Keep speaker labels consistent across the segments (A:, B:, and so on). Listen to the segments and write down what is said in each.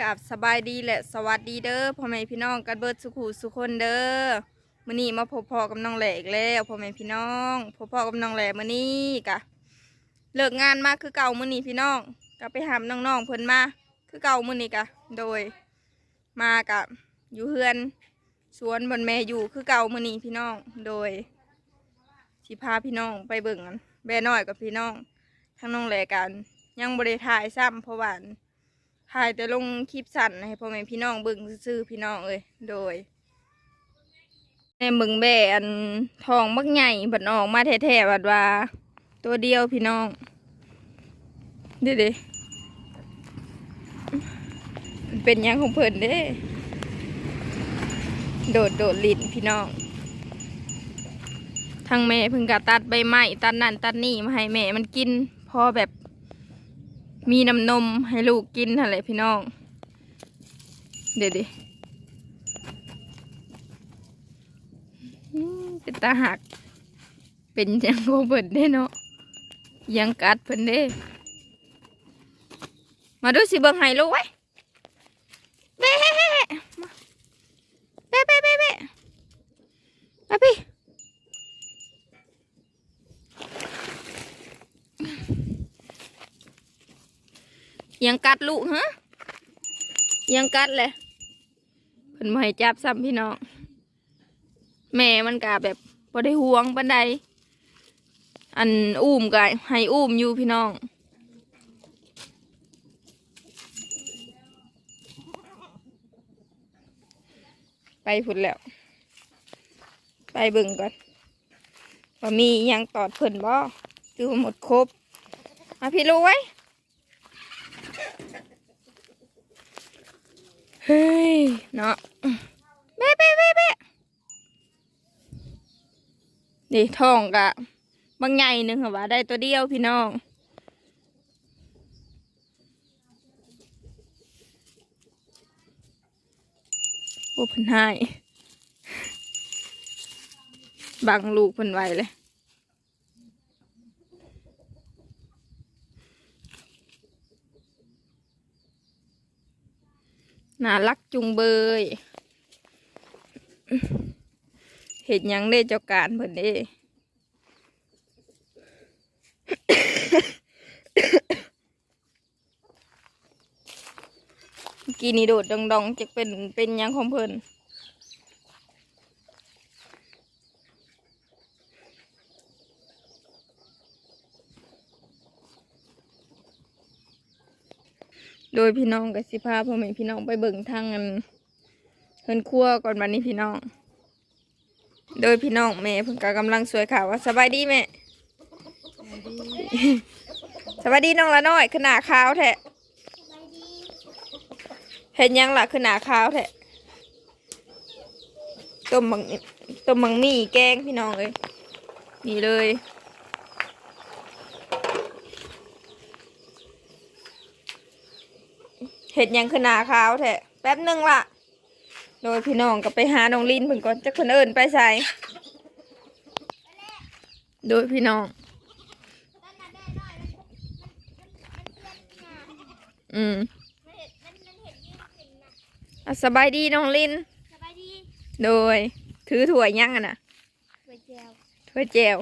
A: กับสบายดีและสวัสดีเด้อพ่อแม่พี่น้องกันเบิดสุขูสุคนเด้อมื้อนี้มาพบพ่อกับน้องแหลกแล้วพ่อแม่พี่น้องพบพ่อกับน้องแหลมื้อนี้กะเลิกงานมาคือเก่ามื้อนี้พี่น้องก็ไปหามน้องๆเพิ่นมาคือเก่ามื้อนี้กะโดยมากะอยู่เฮือนสวนบนแม่อยู่คือเก่ามื้อนี้พี่น้องโดยสิพาพี่น้องไปเบิ่งกันแบ่น้อยกับพี่น้องทั้งน้องแหลกัน ยังบริถ่ายซ้ำเพราะว่า ถ่ายแต่ลงคลิปสั้นให้พ่อแม่พี่น้องเบิ่งซื่อพี่น้องเอ้ยโดย ในเบิ่งแบอันทองบักใหญ่บัดออกมาแท้ๆบัดว่า ตัวเดียวพี่น้องเด้เด้มันเป็นยังของเพิ่นเด้ โดดโดดลิ้นพี่น้องทางแม่เพิ่งกะตัดใบไม้ตัดนั่นตัดนี่มาให้แม่มันกิน พอแบบ มีน้ำนมให้ลูกกินอะไรพี่น้อง เดี๋ยวดิเป็นตาหัก เป็นยังโกเบิดเด้เนาะยังกัดเพิ่นเด้ มาดูสิเบิ่งให้ลูกไว้เบ้มาเบ้เบ้เบ้เบ้มาพี่ ยังกัดลูกฮะยังกัดเลยเพิ่นมาให้จับซ้ำพี่น้อง แม่มันกะแบบบ่ได้ห่วงปันใดอันอุ้มกะให้อุ้มอยู่พี่น้องไปพุ่นแล้ว ไปบิ่งก่อนว่ามียังตอดเพิ่นบ่คือหมดครบมาพี่ลูกไว้ เฮ้ย เนาะเบ๊ะเบ๊ะเบ๊ะเบ๊ะนี่ทองกะบางใหญ่หนึ่งค่ะว่าได้ตัวเดียวพี่น้องโอ้พันใหายบังลูกพันไวเลย น่ารักจุงเบย เห็นยังได้เจ้าการเพิ่นเด้เมื่อกี้นี่โดดดองๆจะเป็นเป็นยังของเพิ่น โดยพี่น้องกับสิพาพ่อแม่พี่น้องไปเบิ่งทางอันเพิ่นครัวก่อนวันนี้พี่น้อง โดยพี่น้องแม่เพิ่นก็กำลังสวยข่าวว่าสบายดีแม่สบายดีน้องละน้อยขึ้นหนาขาวแท้เห็นยังล่ะขึ้นหนาขาวแท้ต้มบังต้มบังมี่แกงพี่น้องเลยนี่เลย เห็ดหยังขึ้นหนาขาวแท้แป๊บหนึงล่ะ โดยพี่น้องก็ไปหาน้องลินเพิ่นก่อนจักคนเอินไปใส่โดยพี่น้อง อืมอะสบายดีน้องลิน
B: สบายดี
A: โดย ถือถั่วยยังอะนะ
B: ก๋วยเตี๋ยว
A: ถั่วแจว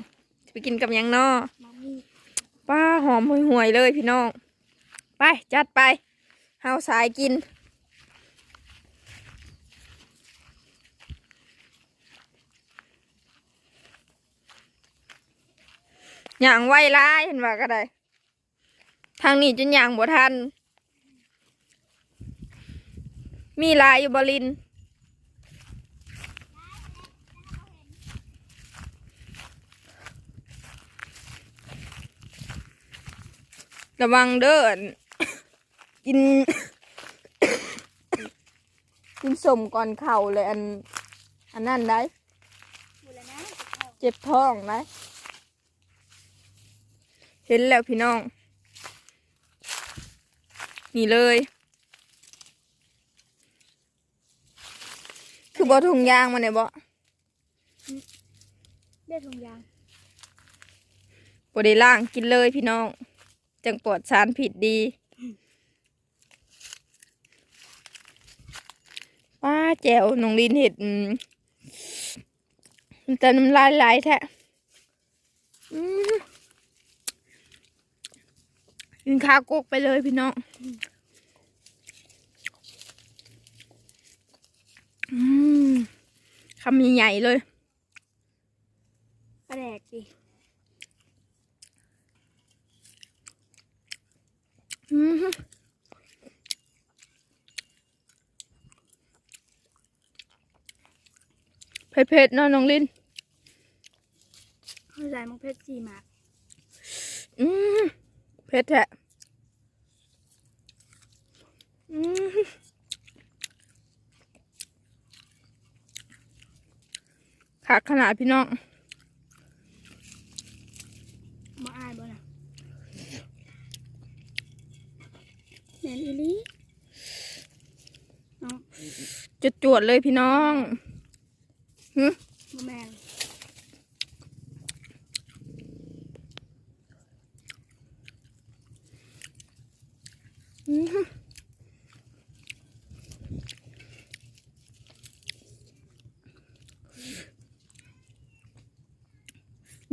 A: จะไปกินกับหยังนอ
B: มามี่
A: ป้าหอมห่วยๆเลยพี่น้อง ไป จัดไป เฮาสายกิน อย่างไวร้ายเห็นว่าก็ได้ ทางนี้จนอย่างบ่ทัน มีลายอยู่บลินระวังเด้ออั่น กิน กินสมก่อนเข่าเลยอัน อันนั้นได้
B: หมดแล้วนะ
A: เจ็บท้องได้ เห็นแล้วพี่น้อง นี่เลย คือบอถุงยางมาเนี่ยบอ
B: ได้ถุงยาง
A: บได้ล่างกินเลยพี่น้อง จังปลอดสารผิดดี ป้าแจวน้องลินเห็ดมันจะน้ำลายไหลแท้กินข้าวกกไปเลยพี่น้องอืมคำใหญ่ๆเลย
B: แปลกดิ
A: อืม เผ็ดๆเนาะน้องลิน
B: เข้าใจมังเพชรจีหมาก
A: อืมเผ็ดแท้อืมขาดขนาดพี่น้อง
B: มาอายบ่นะแมนอีหลีน้อง
A: จะจวดๆเลยพี่น้อง หึ
B: บ่แมน
A: อืม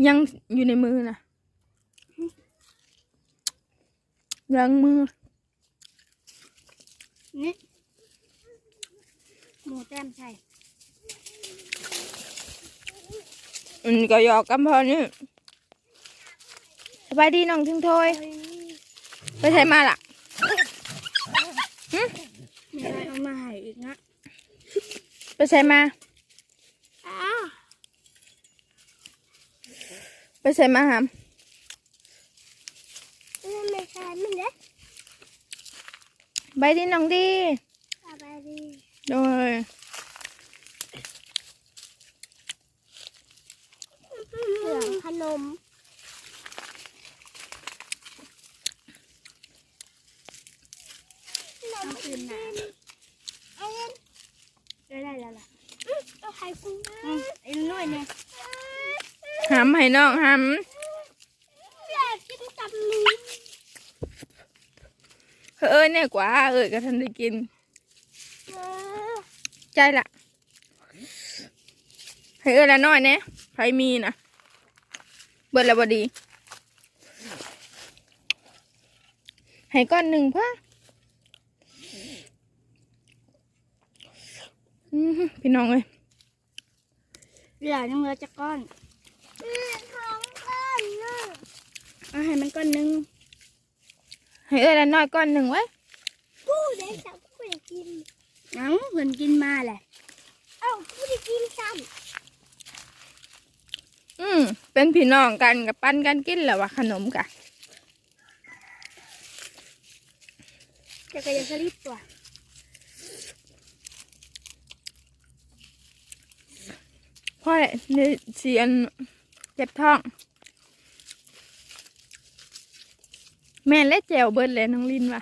A: ยังอยู่ในมือนะยังมือ
B: นี่หมูแต้มใช่
A: อืมก็หยอกกันพอนี่สบายดีน้องทิ้งโทยไปใช้มาล่ะ
B: มีอะไรเอามาให้อีกนะ
A: ไปใช้มา
B: อ้า
A: ไปใช้มาหาม
B: ไม่ใช่มันเด้
A: บายดีน้องดี
B: สบายดี
A: โดย
B: เหลืองขนมขนมอื่นนะเอาเงินได้ได้แล้วล่ะเอาไข่กุ้งอืมไอ้นุ่ยเนี่ย
A: หาม ให้น้องหาม
B: อยกินกับมี
A: เอ้ยเนี่ยกว่าเอ้ยก็ทันได้กิน ใจละให้เอ้ยละน้อยเนี่ยใครมีนะเบิดล้วบดี ให้ก้อนหนึ่งพ่ออือหือพี่น้องเอ้ย
B: เหลือยังเหลือจะก้อนท้องก้อน เอาให้มันก้อนหนึง
A: ให้เอ้ยละน้อยก้อนหนึ่งไว้
B: กูได้สับกูได้กิน เอ้าเพิ่นกินมาแหละเอ้ากูได้กินซ้
A: อืมเป็นพี่น้องกันกับปั้นกันกินแหละวะขนมกะำ
B: จะกระยังสลิปตัว
A: พ่อเนี่ยเสียนเจ็บท้อง แม่เล็ดแจวเบิดเลยน้องลินว่ะ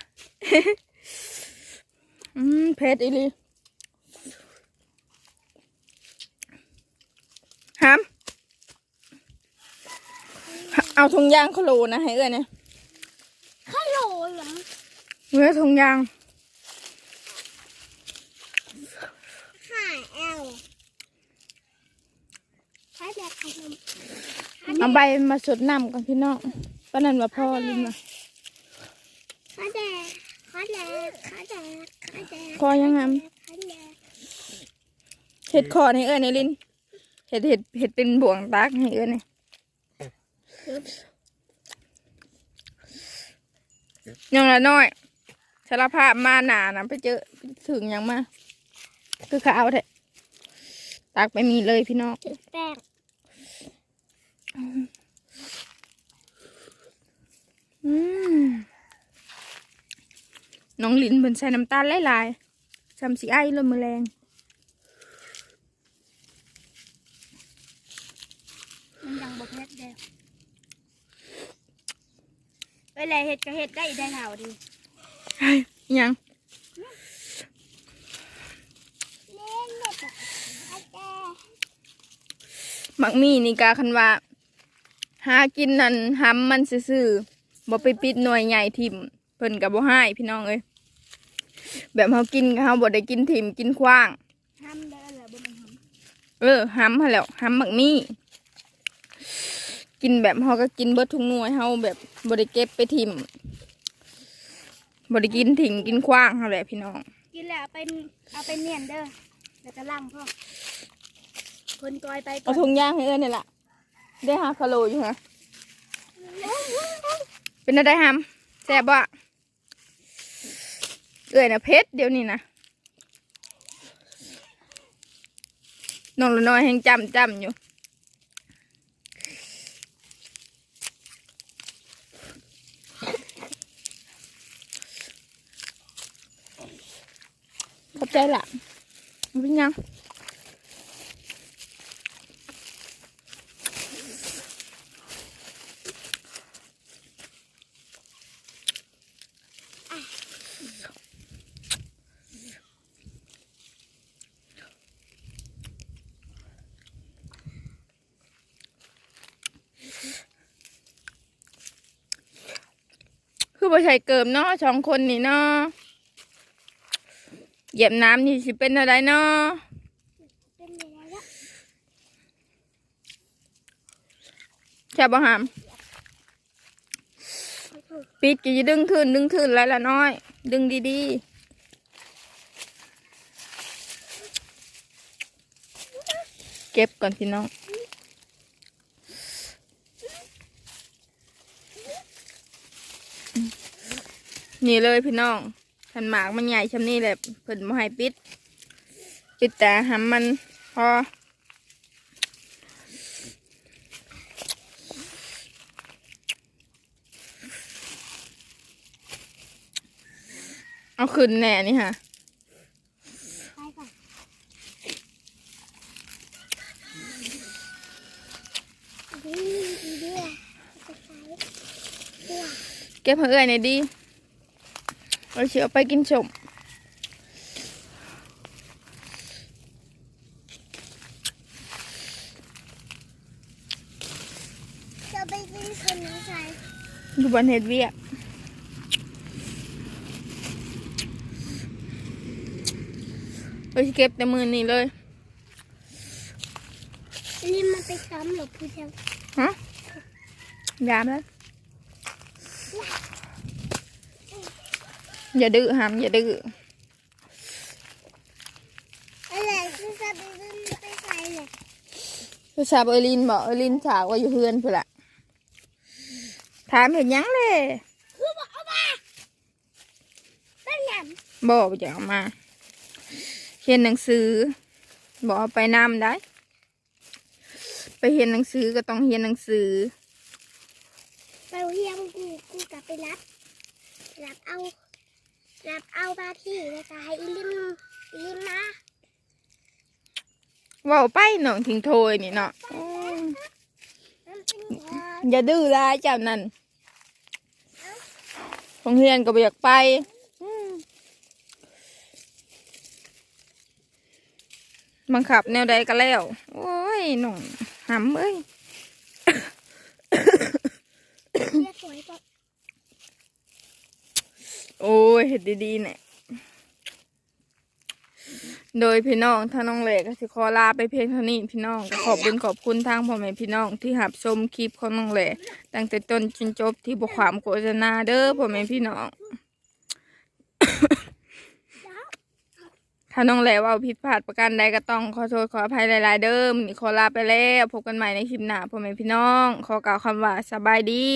A: อืมเผ็ดอีหลีหามเอาถุงยางเขาโหลนะให้เอ้ยเนี่ย
B: ฮัลโหลเหรอ
A: เมื่อถุงยาง
B: หายแอลใช้แบบขนม
A: เอาใบมาสดน้ำกันพี่น้องป้านันว่าพ่อลินว่ะ
B: ขาแดกข้าแดกข้าแดกข้าแดก
A: คอยังไง
B: ข้าแดก
A: เห็ดคอให้เอ้ยในลินเห็ดเห็ดเห็ดเป็นบ่วงตากให้เอ้ยเนี่ยยังละน้อยสารภาพมาหนานะไปเจอถึงยังมา คือเขาเอาแท้ตักไปมีเลยพี่น้อง
B: ถึงแป้ง
A: อืม น้องลินเป็นใส่น้ำตาลหลายๆจำสีไอ้เลยมือแรง
B: มันยังบกเฮ็ดเด้เวลาเฮ็ดก็เฮ็ดได้ได้เท่าดี
A: ยัง
B: เล่นเล็ดข้าแดก
A: มักมีนี่กาคันว่า หากินนั่นห้ำมันซื่อๆบ่ไปปิดหน่วยใหญ่ทิมเพิ่นกับบ่ให้พี่น้องเอ้ย แบบเฮากินเฮาบ่ได้กินทิมกินขว้าง
B: เห้ามได้แล้วบนห้าม
A: เออห้ำมาแล้วห้ำหมักมี่กินแบบเฮาก็กินเบิดทุกหน่วยเฮาแบบบริเก็บไปทิมบริกินถิ่งกินขว้างเฮาแหละพี่น้อง
B: กินแล้วเอาไปเอาไปเนียนเด้อแล้วก็ล่างพ่อคนกอยไปก่
A: เอา
B: อน
A: ทงย่างให้เอิ้นนี่ล่ะได้ห้าคาโลอยู่ฮะเป็นอะไรฮัมแซ่บบ่ เอ้ยนะเพชรเดี๋ยวนี้นะน้องละน้อยแห่งจำจำอยู่ขอบใจละมันเป็นยัง คือบ่ใช่เกิมเนาะสองคนนี่เนาะเหยียบน้ำนี่สิเป็นอะไรเนาะ
B: เป็นยังไงละ
A: แค่บ่หามปิดก็จะดึงขึ้นดึงขึ้นแล้วละน้อย ดึงดีๆเก็บก่อนพี่น้อง นี่เลยพี่น้องขันหมากมันใหญ่ชำนี่แหละเพิ่นมาให้ปิด ปิดแต่หำมันพอเอาขึ้นแน่นี่ค่ะ
B: ไปก่อนดีดีด้วยจะใช้ตัว
A: เก็บให้เอื่อยหน่อยดิ เราเชียวไปกินชม
B: จะไปกินคนน้องชาย
A: ดูบอลเฮ็ดเวียกเราสิเก็บแต่มือนี่เลย
B: รีบมาไปซ้ำหรอพูดยัง
A: ฮะยามแล้ว อย่าดื้อหามอย่าดื้อ
B: อะไรคือจะไปขึ้นไปใส่เลย
A: ผู้ชายเอลินบอกเอลินฉากว่าอยู่เฮือนพุ่นละถามเห็นหยังเลย
B: คือบอกเอามาเป็นยัง
A: บอกไปจะเอามาเขียนหนังสือ บอกเอาไปนำได้ ไปเรียนหนังสือก็ต้องเรียนหนังสือ
B: ไปเฮียมกูกูกลับไปรับรับเอา รับเอาบาที่แล้วก็ให้อีลิมอีลิมมา
A: เว่าไปหนองทิ้งโทยนี่เนาะอืม
B: มันเป็นพอ
A: อย่าดื้อร้ายเจ้านั่นโรงเรียนก็บ่อยากไปอืมบังคับแนวใดก็แล้ว โอ้ยหน่องหำเอ้ย
B: เรียกหวยก่อน
A: โอ้ยเห็ดดีๆเนี่ยโดยพี่น้องถ้าน้องเล็กสิขอลาไปเพียงเท่านี้พี่น้องขอบคุญขอบคุณทางพ่อแม่พี่น้องที่หับชมคลิปของน้องเล็กตั้งแต่ต้นจนจบที่บทความโฆษณาเด้อพ่อแม่พี่น้องถ้าน้องแหลว่าผิดพลาดประการใดก็ต้องขอโทษขออภัยหลาย ๆ เด้อมขอลาไปแล้วพบกันใหม่ในคลิปหน้าพ่อแม่พี่น้อง ขอกล่าวคำว่าสบายดี